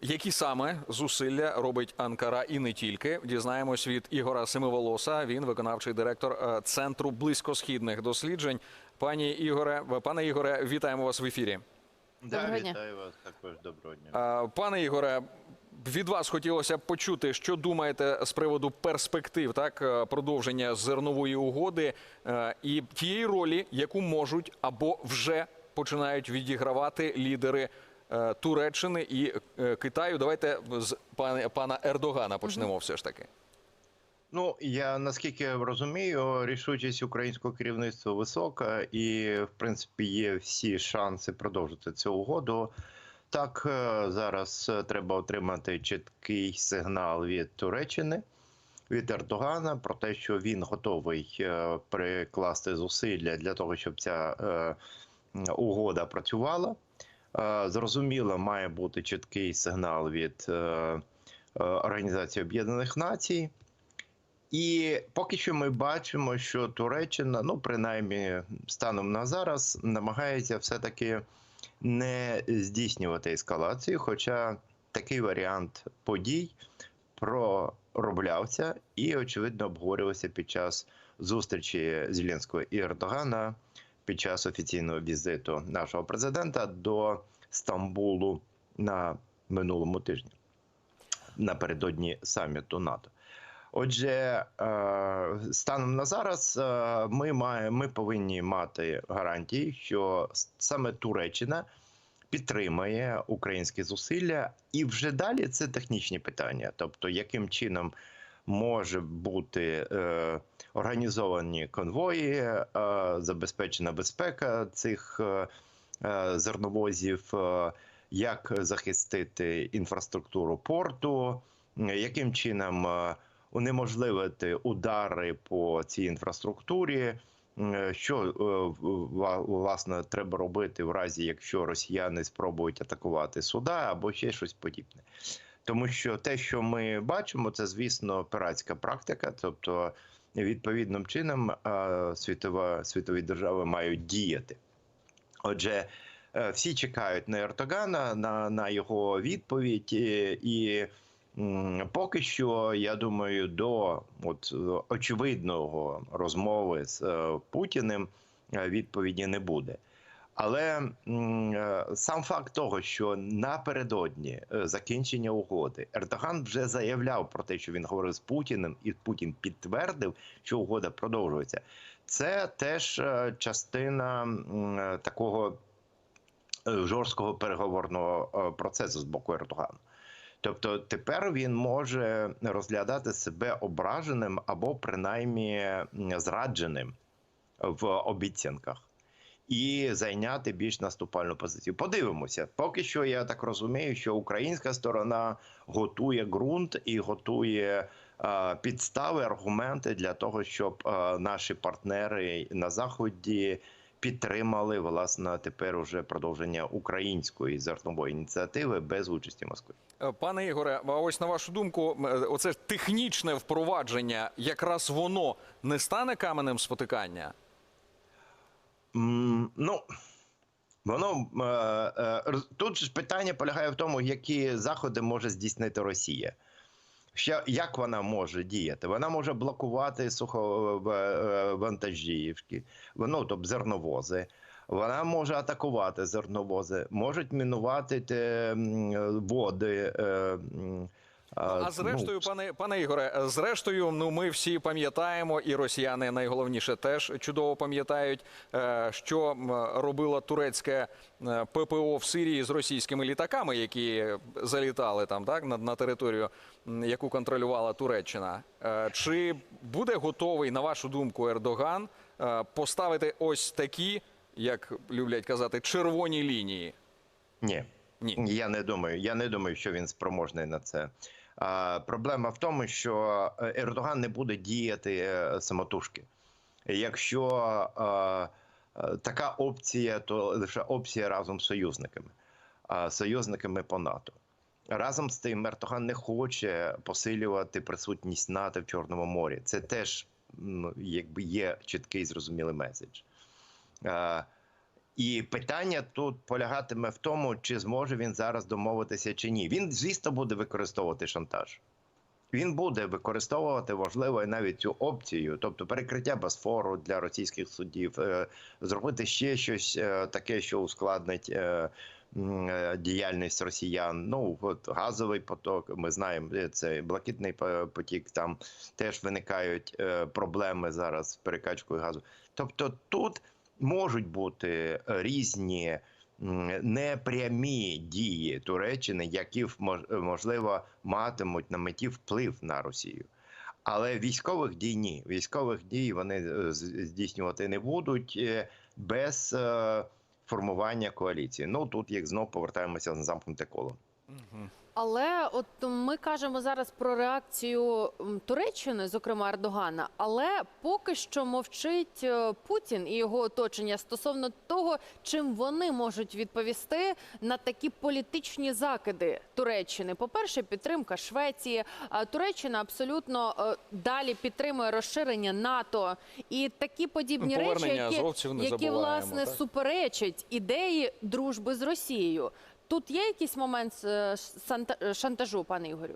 Які саме зусилля робить Анкара і не тільки дізнаємось від Ігора Семиволоса. Він виконавчий директор е, центру близькосхідних досліджень. Пані Ігоре, пане Ігоре, вітаємо вас в ефірі. Да, дня. вітаю вас також доброго дня. Е, Пане Ігоре, від вас хотілося б почути, що думаєте з приводу перспектив, так е, продовження зернової угоди е, і тієї ролі, яку можуть або вже починають відігравати лідери е, Туреччини і е, Китаю. Давайте з пана, Ердогана почнемо все ж таки. Ну я наскільки розумію, рішучість українського керівництва висока, і в принципі є всі шанси продовжити цю угоду. Так е, зараз е, треба отримати чіткий сигнал від Туреччини, від Ердогана про те, що він готовий е, прикласти зусилля для того, щоб ця е, угода працювала. Е, Зрозуміло, має бути чіткий сигнал від е, е, Організації Об'єднаних Націй. І поки що ми бачимо, що Туреччина, ну принаймні станом на зараз, намагається все-таки не здійснювати ескалацію, хоча такий варіант подій пророблявся і, очевидно, обговорювався під час зустрічі Зеленського і Ердогана під час офіційного візиту нашого президента до Стамбулу на минулому тижні напередодні саміту НАТО. Отже, е, станом на зараз е, ми маємо, ми повинні мати гарантії, що саме Туреччина підтримає українські зусилля, і вже далі це технічні питання, тобто яким чином може бути е, організовані конвої, е, забезпечена безпека цих е, е, зерновозів, як захистити інфраструктуру порту, яким чином. унеможливити удари по цій інфраструктурі. Що власне треба робити в разі, якщо росіяни спробують атакувати суда або ще щось подібне? Тому що те, що ми бачимо, це звісно пиратська практика, тобто відповідним чином е, світова світові держави мають діяти. Отже, е, всі чекають на Ертогана, на, на його відповідь, і, і поки що, я думаю, до от, очевидного розмови з е, Путіним відповіді не буде. Але е, сам факт того, що напередодні е, закінчення угоди Ердоган вже заявляв про те, що він говорив з Путіним, і Путін підтвердив, що угода продовжується. Це теж е, частина такого жорсткого переговорного процесу з боку Ердогану. Тобто тепер він може розглядати себе ображеним або принаймні зрадженим в обіцянках. І зайняти більш наступальну позицію. Подивимося. Поки що я так розумію, що українська сторона готує ґрунт і готує е, підстави, аргументи для того, щоб е, наші партнери на заході підтримали власне тепер уже продовження української зернової ініціативи без участі Москви. Е, Пане Ігоре, а ось на вашу думку, оце технічне впровадження, якраз воно не стане каменем спотикання? Ну воно е, е, тут ж питання полягає в тому, які заходи може здійснити Росія. Ще як вона може діяти? Вона може блокувати суховантажівки, ну, тобто зерновози. Вона може атакувати зерновози, можуть мінувати води. А ну, зрештою, пане пане Ігоре, зрештою, ну ми всі пам'ятаємо, і росіяни найголовніше теж чудово пам'ятають, е, що робила турецьке е, ППО в Сирії з російськими літаками, які залітали там, так на, на територію, яку контролювала Туреччина. Е, Чи буде готовий, на вашу думку, Ердоган поставити ось такі, як люблять казати, червоні лінії? Ні. Ні. Я не думаю. Я не думаю, що він спроможний на це. Проблема в тому, що е, Ердоган не буде діяти е, самотужки. Якщо е, така опція, то лише опція разом з союзниками, союзниками по НАТО. Разом з тим, Ердоган не хоче посилювати присутність НАТО в Чорному морі. Це теж ну, якби є чіткий зрозумілий меседж. І питання тут полягатиме в тому, чи зможе він зараз домовитися чи ні. Він, звісно, буде використовувати шантаж. Він буде використовувати можливо і навіть цю опцію, тобто перекриття Босфору для російських судів, е, зробити ще щось е, таке, що ускладнить е, діяльність росіян. Ну от газовий поток. Ми знаємо, це блакитний потік. Там теж виникають проблеми зараз з перекачкою газу. Тобто тут можуть бути е, різні непрямі дії Туреччини, які мож- можливо матимуть на меті вплив на Росію. Але військових дій ні. Військових дій вони е, здійснювати не будуть е, без е, формування коаліції. Ну тут як знов повертаємося на замкнуте коло. Але от ми кажемо зараз про реакцію Туреччини, зокрема Ердогана, але поки що мовчить е, Путін і його оточення стосовно того, чим вони можуть відповісти на такі політичні закиди Туреччини. По-перше, підтримка Швеції. Туреччина абсолютно е, далі підтримує розширення НАТО і такі подібні Ну, речі, повернення які, які власне так? суперечать ідеї дружби з Росією. Тут є якийсь момент е, шантажу, пане Ігорю?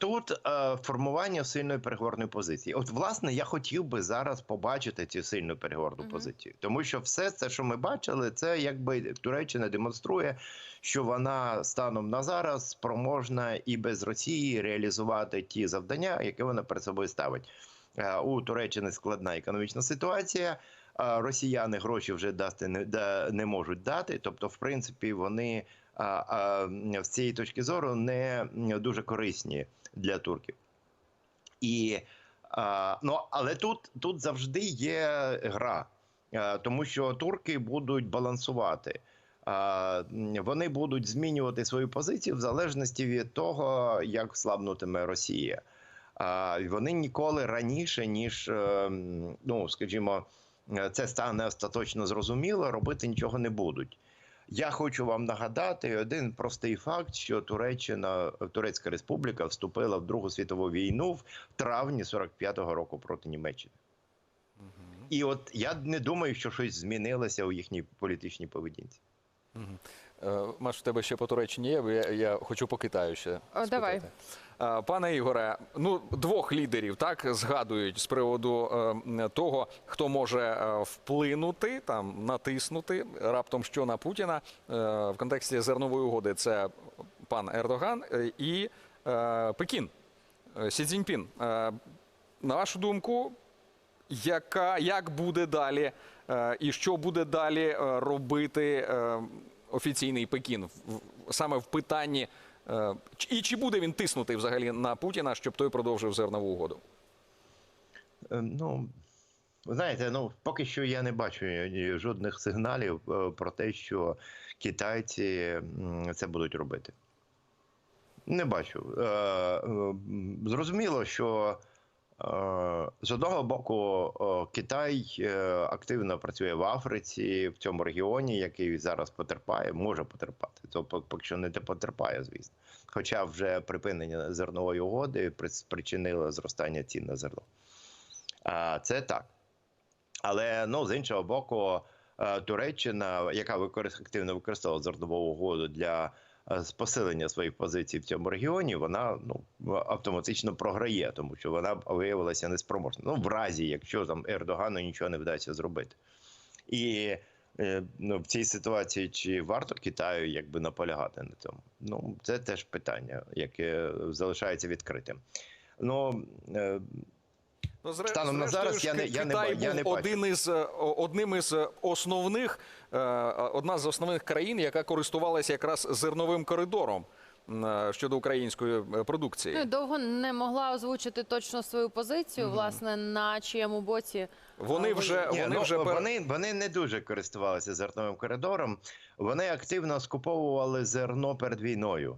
Тут е, формування сильної переговорної позиції. От, власне, я хотів би зараз побачити цю сильну переговорну Мгм. позицію, тому що все це, що ми бачили, це якби Туреччина демонструє, що вона станом на зараз спроможна і без Росії реалізувати ті завдання, які вона перед собою ставить. Е, У Туреччини складна економічна ситуація. Росіяни гроші вже дати не, не можуть дати. Тобто, в принципі, вони з цієї точки зору не дуже корисні для турків. І, ну, але тут, тут завжди є гра, тому що турки будуть балансувати. Вони будуть змінювати свою позицію в залежності від того, як слабнутиме Росія. А, Вони ніколи раніше, ніж, е, ну, скажімо, це стане остаточно зрозуміло, робити нічого не будуть. Я хочу вам нагадати один простий факт, що Туреччина, Турецька Республіка вступила в Другу світову війну в травні 45-го року проти Німеччини. І от я не думаю, що щось змінилося у їхній політичній поведінці. Е, Маш, в тебе ще по Туреччині є, бо я, я хочу по Китаю ще. О, давай. Е, Пане Ігоре, ну двох лідерів так згадують з приводу е, того, хто може е, вплинути там, натиснути раптом що на Путіна е, в контексті зернової угоди. Це пан Ердоган е, і е, Пекін е, Сі Цзіньпін. Е, на вашу думку, яка як буде далі, е, і що буде далі е, робити е, офіційний Пекін саме в питанні, е, і чи буде він тиснути взагалі на Путіна, щоб той продовжив зернову угоду? Е, Ну, знаєте, ну поки що я не бачу жодних сигналів е, про те, що китайці це будуть робити. Не бачу. Зрозуміло, що з одного боку е, Китай е, активно працює в Африці, в цьому регіоні, який зараз потерпає, може потерпати. То поки що не потерпає, звісно. Хоча вже припинення зернової угоди при- спричинило зростання цін на зерно. А, Це так. Але ну, з іншого боку, е, Туреччина, яка активно використовувала зернову угоду для е, з посилення своїх позицій в цьому регіоні, вона ну, автоматично програє, тому що вона виявилася неспроможна. Ну, в разі, якщо там Ердогану нічого не вдасться зробити. І е, ну, в цій ситуації чи варто Китаю якби наполягати на цьому? Ну, це теж питання, яке залишається відкритим. Ну, е, Ну, зре- Станом на зараз я не- я не Китай я не бачу. один із е, одним із е, основних, е, одна з основних країн, яка користувалася якраз зерновим коридором щодо української е, Ну, продукції. довго не могла озвучити точно свою позицію, власне, на чиєму боці Вони вже Ні, вони ну, вже вони, вони не дуже користувалися зерновим коридором. Вони активно скуповували зерно перед війною.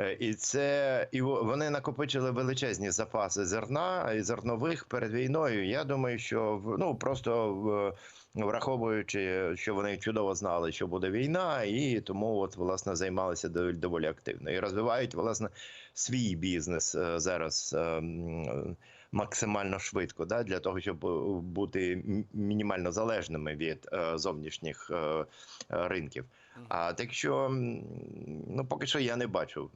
Е, І це і вони накопичили величезні запаси зерна і зернових перед війною. Я думаю, що ну просто враховуючи, що вони чудово знали, що буде війна, і тому от власне займалися доволі, активно і розвивають власне свій бізнес е, зараз. е, максимально швидко, да, для того, щоб бути мінімально залежними від зовнішніх ринків. А так що ну поки що я не бачу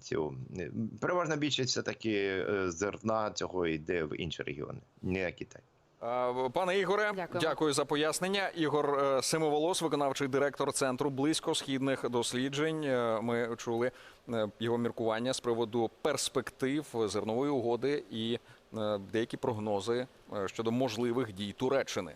цю е, переважна більшість все таки зерна цього йде в інші регіони, не на Китай. Е, Пане Ігоре, Дякуємо. дякую за пояснення. Ігор е, Семиволос, виконавчий директор центру близькосхідних досліджень. Е, Ми чули е, його міркування з приводу перспектив зернової угоди і е, деякі прогнози е, щодо можливих дій Туреччини.